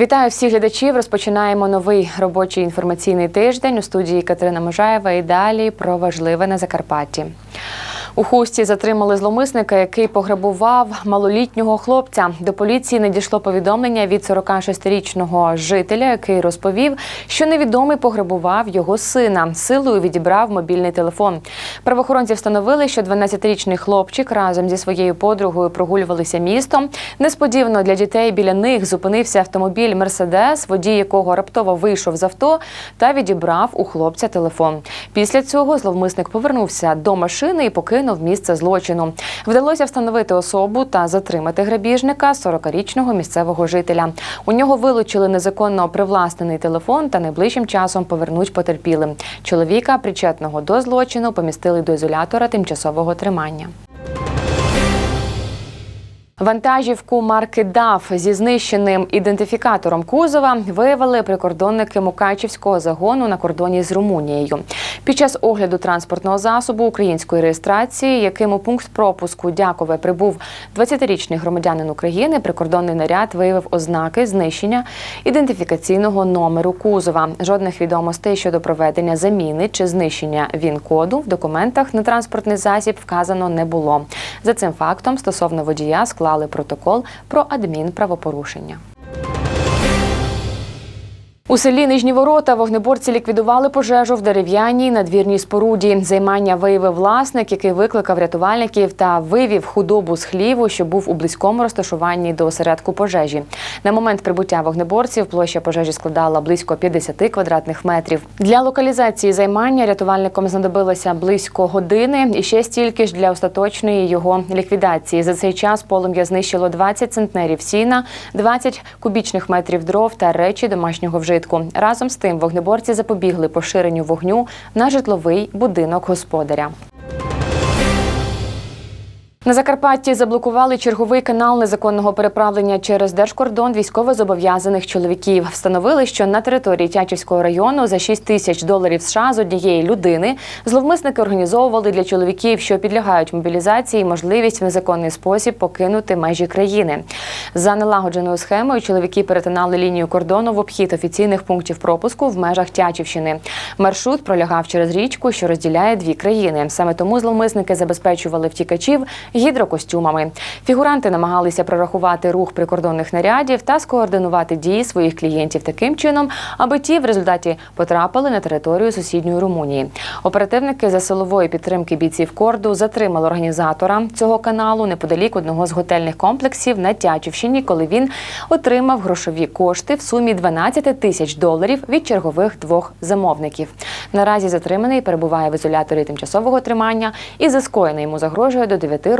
Вітаю всіх глядачів. Розпочинаємо новий робочий інформаційний тиждень у студії Катерина Можаєва. І далі про важливе на Закарпатті. У хусті затримали зловмисника, який пограбував малолітнього хлопця. До поліції надійшло повідомлення від 46-річного жителя, який розповів, що невідомий пограбував його сина. Силою відібрав мобільний телефон. Правоохоронці встановили, що 12-річний хлопчик разом зі своєю подругою прогулювалися містом. Несподівано для дітей біля них зупинився автомобіль Мерседес, водій якого раптово вийшов з авто та відібрав у хлопця телефон. Після цього зловмисник повернувся до машини і покинув місце злочину. Вдалося встановити особу та затримати грабіжника 40-річного місцевого жителя. У нього вилучили незаконно привласнений телефон та найближчим часом повернуть потерпілим. Чоловіка, причетного до злочину, помістили до ізолятора тимчасового тримання. Вантажівку марки ДАФ зі знищеним ідентифікатором кузова виявили прикордонники Мукачівського загону на кордоні з Румунією. Під час огляду транспортного засобу української реєстрації, яким у пункт пропуску Дякове прибув 20-річний громадянин України, прикордонний наряд виявив ознаки знищення ідентифікаційного номеру кузова. Жодних відомостей щодо проведення заміни чи знищення ВІН-коду в документах на транспортний засіб вказано не було. За цим фактом стосовно водія склали протокол про адмінправопорушення. У селі Нижні Ворота вогнеборці ліквідували пожежу в дерев'яній надвірній споруді. Займання виявив власник, який викликав рятувальників та вивів худобу з хліву, що був у близькому розташуванні до осередку пожежі. На момент прибуття вогнеборців площа пожежі складала близько 50 квадратних метрів. Для локалізації займання рятувальникам знадобилося близько години і ще стільки ж для остаточної його ліквідації. За цей час полум'я знищило 20 центнерів сіна, 20 кубічних метрів дров та речі домашнього вжитку. Разом з тим вогнеборці запобігли поширенню вогню на житловий будинок господаря. На Закарпатті заблокували черговий канал незаконного переправлення через держкордон військовозобов'язаних чоловіків. Встановили, що на території Тячівського району за 6 тисяч доларів США з однієї людини зловмисники організовували для чоловіків, що підлягають мобілізації, можливість в незаконний спосіб покинути межі країни. За налагодженою схемою чоловіки перетинали лінію кордону в обхід офіційних пунктів пропуску в межах Тячівщини. Маршрут пролягав через річку, що розділяє дві країни. Саме тому зловмисники забезпечували втікачів гідрокостюмами. Фігуранти намагалися прорахувати рух прикордонних нарядів та скоординувати дії своїх клієнтів таким чином, аби ті в результаті потрапили на територію сусідньої Румунії. Оперативники за силової підтримки бійців корду затримали організатора цього каналу неподалік одного з готельних комплексів на Тячівщині, коли він отримав грошові кошти в сумі 12 тисяч доларів від чергових двох замовників. Наразі затриманий перебуває в ізоляторі тимчасового тримання і за скоєне йому загрожує до 9 років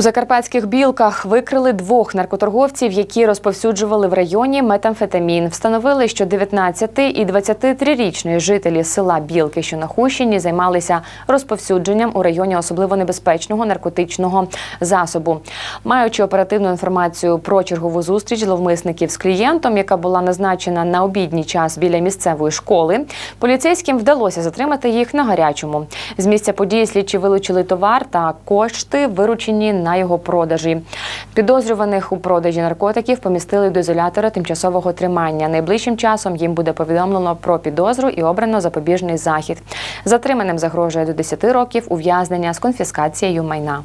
У закарпатських білках викрили двох наркоторговців, які розповсюджували в районі метамфетамін. Встановили, що 19 і 23-річні жителі села Білки, що на Хущині, займалися розповсюдженням у районі особливо небезпечного наркотичного засобу. Маючи оперативну інформацію про чергову зустріч зловмисників з клієнтом, яка була назначена на обідній час біля місцевої школи, поліцейським вдалося затримати їх на гарячому. З місця події слідчі вилучили товар та кошти, виручені на його продажі. Підозрюваних у продажі наркотиків помістили до ізолятора тимчасового тримання. Найближчим часом їм буде повідомлено про підозру і обрано запобіжний захід. Затриманим загрожує до 10 років ув'язнення з конфіскацією майна.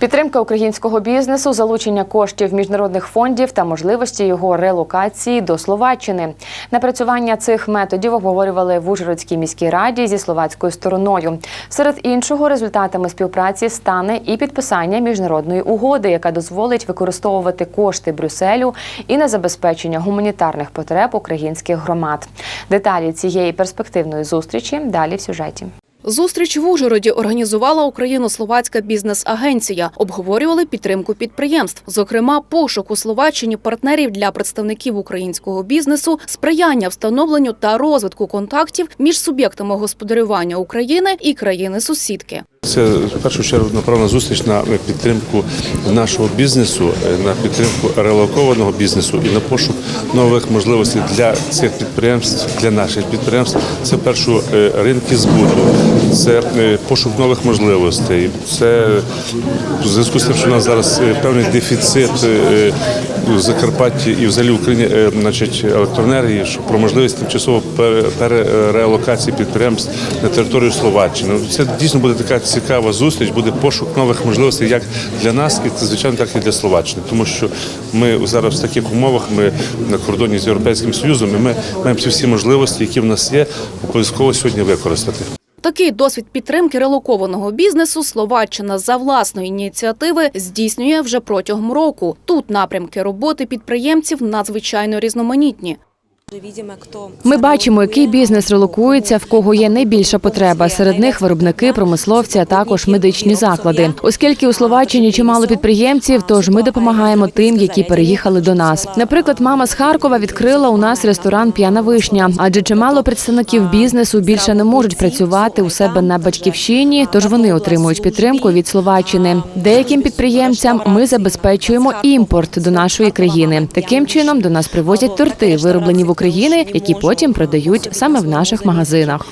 Підтримка українського бізнесу, залучення коштів міжнародних фондів та можливості його релокації до Словаччини. Напрацювання цих методів обговорювали в Ужгородській міській раді зі словацькою стороною. Серед іншого, результатами співпраці стане і підписання міжнародної угоди, яка дозволить використовувати кошти Брюсселю і на забезпечення гуманітарних потреб українських громад. Деталі цієї перспективної зустрічі далі в сюжеті. Зустріч в Ужгороді організувала Україно-Словацька бізнес-агенція. Обговорювали підтримку підприємств, зокрема, пошук у Словаччині партнерів для представників українського бізнесу, сприяння встановленню та розвитку контактів між суб'єктами господарювання України і країни-сусідки. Це в першу чергу направлена зустріч на підтримку нашого бізнесу, е, на підтримку релокованого бізнесу і на пошук нових можливостей для цих підприємств, для наших підприємств. Це в першу е, ринки збуту, це е, пошук нових можливостей. Це в зв'язку з тим, що у нас зараз певний дефіцит в Закарпатті і взагалі в Україні значить, електроенергії, що про можливість тимчасово перереалокації підприємств на територію Словаччини. Це дійсно буде така цікава зустріч, буде пошук нових можливостей як для нас, і звичайно, так і для Словаччини. Тому що ми зараз в таких умовах, ми на кордоні з Європейським Союзом, і ми маємо ці всі можливості, які в нас є, обов'язково сьогодні використати. Такий досвід підтримки релокованого бізнесу Словаччина за власної ініціативи здійснює вже протягом року. Тут напрямки роботи підприємців надзвичайно різноманітні. Ми бачимо, який бізнес релокується, в кого є найбільша потреба. Серед них виробники, промисловці, а також медичні заклади. Оскільки у Словаччині чимало підприємців, тож ми допомагаємо тим, які переїхали до нас. Наприклад, мама з Харкова відкрила у нас ресторан П'яна вишня, адже чимало представників бізнесу більше не можуть працювати у себе на батьківщині, тож вони отримують підтримку від Словаччини. Деяким підприємцям ми забезпечуємо імпорт до нашої країни. Таким чином до нас привозять торти, вироблені в Україні, які потім продають саме в наших магазинах.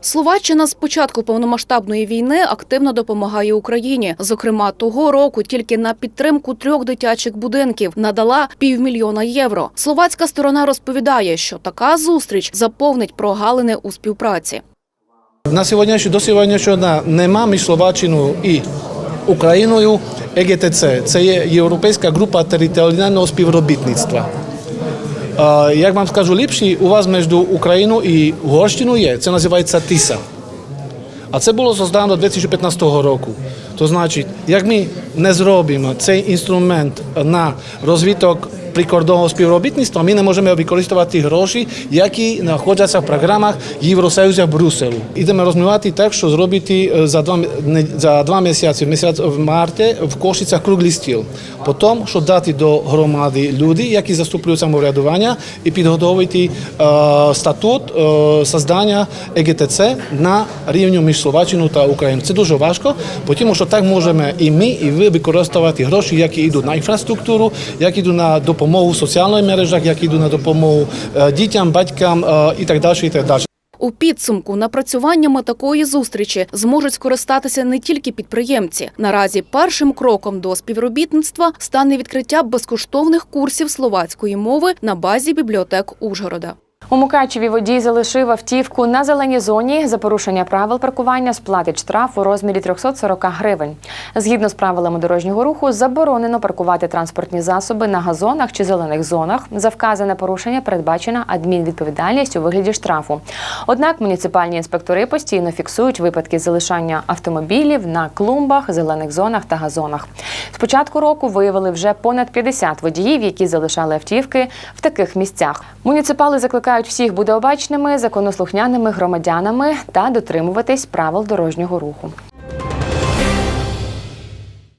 Словаччина з початку повномасштабної війни активно допомагає Україні. Зокрема, того року тільки на підтримку трьох дитячих будинків надала півмільйона євро. Словацька сторона розповідає, що така зустріч заповнить прогалини у співпраці. На сьогоднішній до сьогоднішнього дня нема між Словаччиною і Україною ЕГТЦ. Це є Європейська група територіального співробітництва. Як вам скажу ліпший у вас між Україною і Угорщиною є, це називається ТИСА. А це було создано 2015 року. То значить, як ми не зробимо цей інструмент на розвиток прикордонного співробітництва, ми не можемо використовувати гроші, які знаходяться в програмах Євросоюзу Брюсселу. Ідемо розмовляти так, що зробити за два, за два місяці, в місяць в марті, в Кошицях круглий стіл. Потім, що дати до громади люди, які заступлюють самоврядування, і підготовити е, статут е, создання ЕГТЦ на рівні між Словаччиною та Україною. Це дуже важко, тому що так можемо і ми, і ви використовувати гроші, які йдуть на інфраструктуру, які йдуть на допомогу в соціальних мережах, як йду на допомогу е, дітям, батькам е, і так далі. І так далі. У підсумку напрацюваннями такої зустрічі зможуть скористатися не тільки підприємці. Наразі першим кроком до співробітництва стане відкриття безкоштовних курсів словацької мови на базі бібліотек Ужгорода. У Мукачеві водій залишив автівку на зеленій зоні. За порушення правил паркування сплатить штраф у розмірі 340 гривень. Згідно з правилами дорожнього руху, заборонено паркувати транспортні засоби на газонах чи зелених зонах. За вказане порушення передбачена адмінвідповідальність у вигляді штрафу. Однак муніципальні інспектори постійно фіксують випадки залишання автомобілів на клумбах, зелених зонах та газонах. З початку року виявили вже понад 50 водіїв, які залишали автівки в таких місцях. Муніципали закликають всіх бути обачними, законослухняними громадянами та дотримуватись правил дорожнього руху.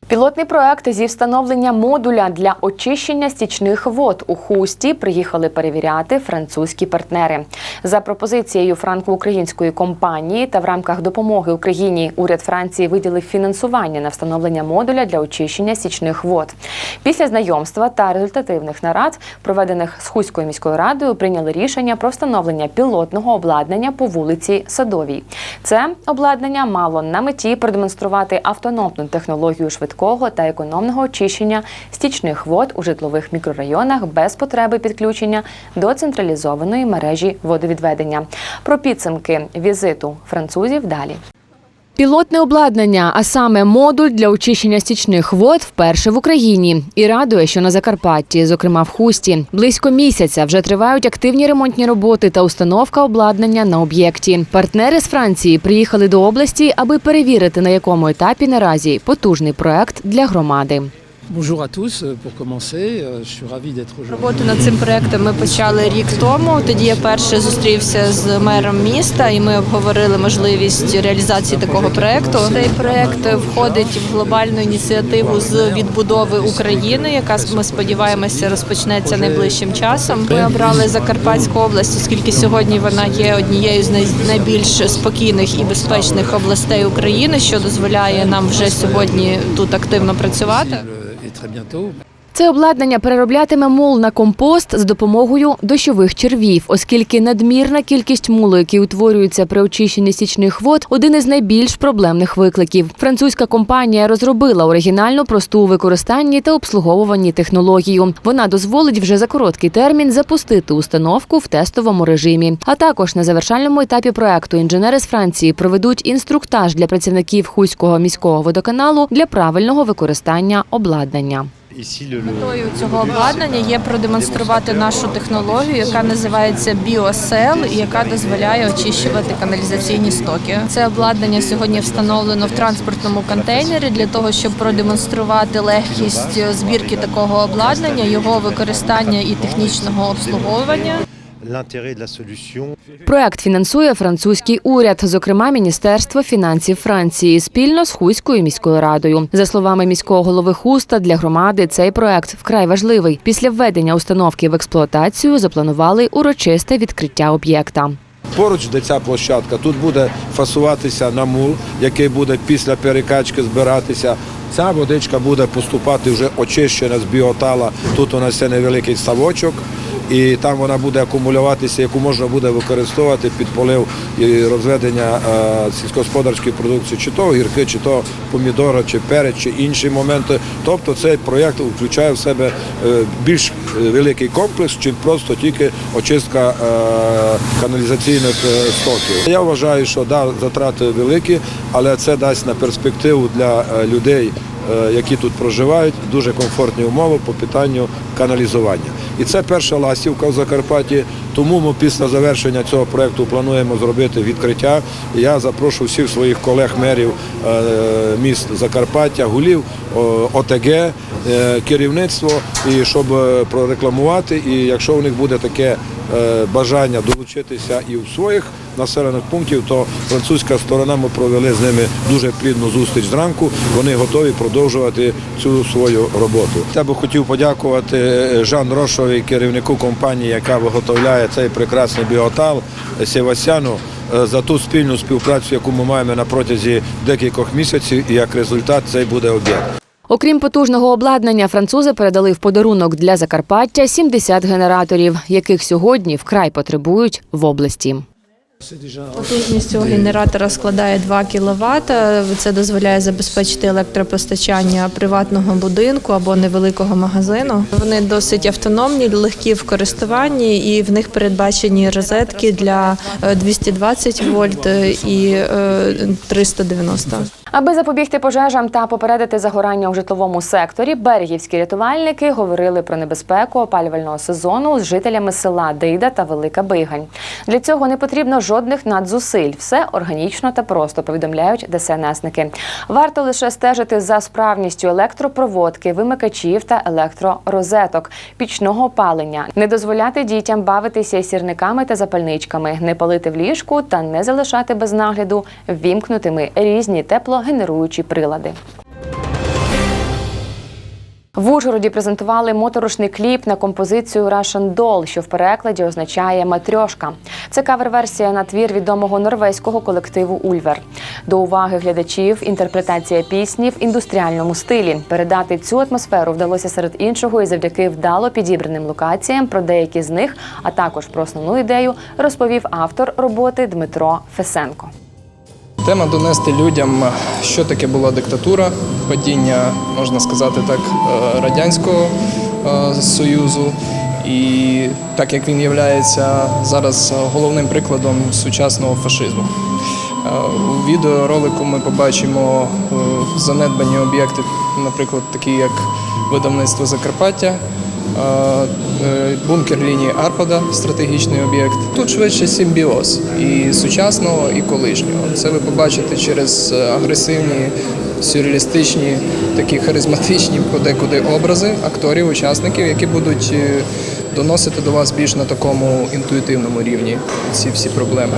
Пілотний проект зі встановлення модуля для очищення стічних вод у хусті приїхали перевіряти французькі партнери. За пропозицією франко-української компанії та в рамках допомоги Україні уряд Франції виділив фінансування на встановлення модуля для очищення стічних вод. Після знайомства та результативних нарад, проведених з Хуською міською радою, прийняли рішення про встановлення пілотного обладнання по вулиці Садовій. Це обладнання мало на меті продемонструвати автономну технологію швидкого та економного очищення стічних вод у житлових мікрорайонах без потреби підключення до централізованої мережі водовідведення. Про підсумки візиту французів далі. Пілотне обладнання, а саме модуль для очищення стічних вод, вперше в Україні. І радує, що на Закарпатті, зокрема в Хусті, близько місяця вже тривають активні ремонтні роботи та установка обладнання на об'єкті. Партнери з Франції приїхали до області, аби перевірити, на якому етапі наразі потужний проект для громади. Bonjour à tous. Pour commencer, euh, je suis ravi d'être aujourd'hui. Роботу над цим проектом ми почали рік тому. Тоді я перше зустрівся з мером міста, і ми обговорили можливість реалізації такого проекту. Цей проект входить в глобальну ініціативу з відбудови України, яка ми сподіваємося розпочнеться найближчим часом. Ми обрали Закарпатську область, оскільки сьогодні вона є однією з найбільш спокійних і безпечних областей України, що дозволяє нам вже сьогодні тут активно працювати. Très bientôt. Це обладнання перероблятиме мул на компост з допомогою дощових червів, оскільки надмірна кількість мулу, який утворюється при очищенні стічних вод, один із найбільш проблемних викликів. Французька компанія розробила оригінальну просту у використанні та обслуговуванні технологію. Вона дозволить вже за короткий термін запустити установку в тестовому режимі. А також на завершальному етапі проекту інженери з Франції проведуть інструктаж для працівників Хуського міського водоканалу для правильного використання обладнання. Метою цього обладнання є продемонструвати нашу технологію, яка називається біосел, і яка дозволяє очищувати каналізаційні стоки. Це обладнання сьогодні встановлено в транспортному контейнері для того, щоб продемонструвати легкість збірки такого обладнання, його використання і технічного обслуговування. L'intérêt de la solution. Проект фінансує французький уряд, зокрема Міністерство фінансів Франції, спільно з Хуською міською радою. За словами міського голови Хуста, для громади цей проект вкрай важливий. Після введення установки в експлуатацію запланували урочисте відкриття об'єкта. Поруч, де ця площадка, тут буде фасуватися намул, який буде після перекачки збиратися. Ця водичка буде поступати вже очищена з біотала. Тут у нас є невеликий ставочок, і там вона буде акумулюватися, яку можна буде використовувати під полив і розведення е, сільськогосподарської продукції, чи то гірки, чи то помідора, чи перець, чи інші моменти. Тобто цей проєкт включає в себе е, більш е, великий комплекс, чим просто тільки очистка каналізаційних стоків. Я вважаю, що да, затрати великі, але це дасть на перспективу для людей, які тут проживають, дуже комфортні умови по питанню каналізування. І це перша ластівка в Закарпатті. Тому ми після завершення цього проєкту плануємо зробити відкриття. Я запрошу всіх своїх колег-мерів е, міст Закарпаття, гулів, ОТГ, е, керівництво, і щоб е, прорекламувати. І якщо у них буде таке бажання долучитися і в своїх населених пунктів, то французька сторона ми провели з ними дуже плідну зустріч зранку. Вони готові продовжувати цю свою роботу. Я би хотів подякувати е, Жан Рошові, керівнику компанії, яка виготовляє цей прекрасний біотал е, Севастяну. е, За ту спільну співпрацю, яку ми маємо на протязі декількох місяців, і як результат цей буде об'єкт. Окрім потужного обладнання, французи передали в подарунок для Закарпаття 70 генераторів, яких сьогодні вкрай потребують в області. Потужність цього генератора складає 2 кВт. Це дозволяє забезпечити електропостачання приватного будинку або невеликого магазину. Вони досить автономні, легкі в користуванні, і в них передбачені розетки для е, 220 вольт е, і е, 390. Аби запобігти пожежам та попередити загорання у житловому секторі, берегівські рятувальники говорили про небезпеку опалювального сезону з жителями села Дейда та Велика Бигань. Для цього не потрібно жодних надзусиль. Все органічно та просто повідомляють ДСНСники. Варто лише стежити за справністю електропроводки, вимикачів та електророзеток, пічного опалення, не дозволяти дітям бавитися сірниками та запальничками, не палити в ліжку та не залишати без нагляду вімкнутими різні теплогенеруючі прилади. В Ужгороді презентували моторошний кліп на композицію Russian Doll, що в перекладі означає матрьошка. Це кавер-версія на твір відомого норвезького колективу Ульвер. До уваги глядачів інтерпретація пісні в індустріальному стилі. Передати цю атмосферу вдалося серед іншого і завдяки вдало підібраним локаціям. Про деякі з них, а також про основну ідею, розповів автор роботи Дмитро Фесенко. Тема донести людям, що таке була диктатура, падіння, можна сказати так, е, радянського е, союзу. І так як він є зараз е, головним прикладом сучасного фашизму. Е, У відеоролику ми побачимо е, занедбані об'єкти, наприклад, такі як видавництво Закарпаття, е, е, бункер лінії Арпада, стратегічний об'єкт. Тут швидше симбіоз і сучасного, і колишнього. Це ви побачите через е, агресивні сюрреалістичні, такі харизматичні подекуди образи акторів, учасників, які будуть е, доносити до вас більш на такому інтуїтивному рівні ці всі проблеми.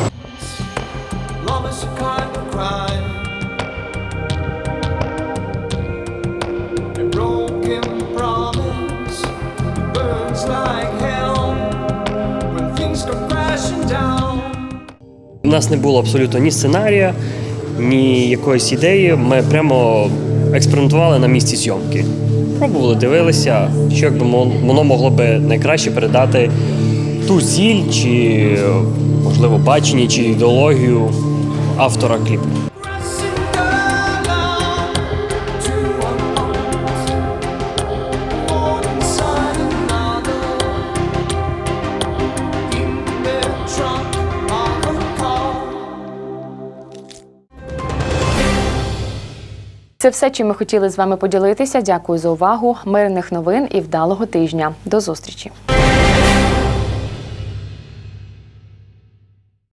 У нас не було абсолютно ні сценарія, ні якоїсь ідеї. Ми прямо експериментували на місці зйомки. Пробували, дивилися, що якби воно могло би найкраще передати ту ціль, чи можливо бачення, чи ідеологію автора кліпу. Це все, чим ми хотіли з вами поділитися. Дякую за увагу. Мирних новин і вдалого тижня. До зустрічі.